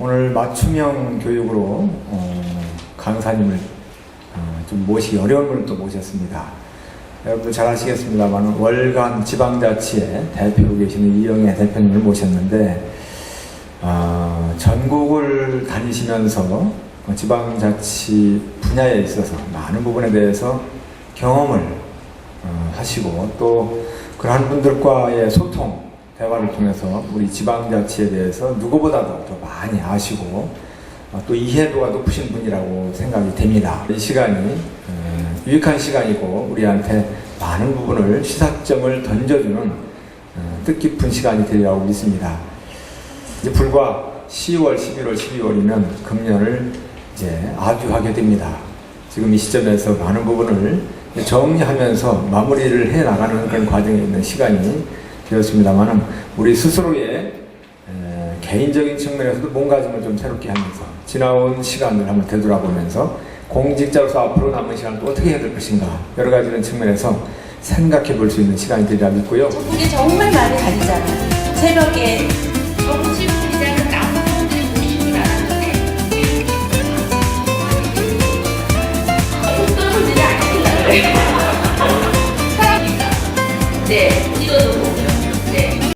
오늘 맞춤형 교육으로 어, 강사님을 어, 좀 모시기 어려운 분을 또 모셨습니다. 여러분들 잘 아시겠습니다만 월간 지방자치의 대표로 계시는 이영애 대표님을 모셨는데 어, 전국을 다니시면서 어, 지방자치 분야에 있어서 많은 부분에 대해서 경험을 어, 하시고 또 그러한 분들과의 소통, 대화를 통해서 우리 지방자치에 대해서 누구보다도 더 많이 아시고 어, 또 이해도가 높으신 분이라고 생각이 됩니다. 이 시간이 어, 유익한 시간이고 우리한테 많은 부분을 시사점을 던져주는 어, 뜻깊은 시간이 되리라고 믿습니다. 이제 불과 10월, 11월, 12월이면 금년을 이제 아주하게 됩니다. 지금 이 시점에서 많은 부분을 정리하면서 마무리를 해 나가는 그런 과정에 있는 시간이 되었습니다만은 우리 스스로의 개인적인 측면에서도 몸가짐을 좀 새롭게 하면서 지나온 시간을 한번 되돌아보면서 공직자로서 앞으로 남은 시간을 또 어떻게 해야 될 것인가 여러 가지 측면에서 생각해 볼 수 있는 시간이 되리라 믿고요. 이게 정말 많이 다니잖아요. 새벽에 네, 이거 너무.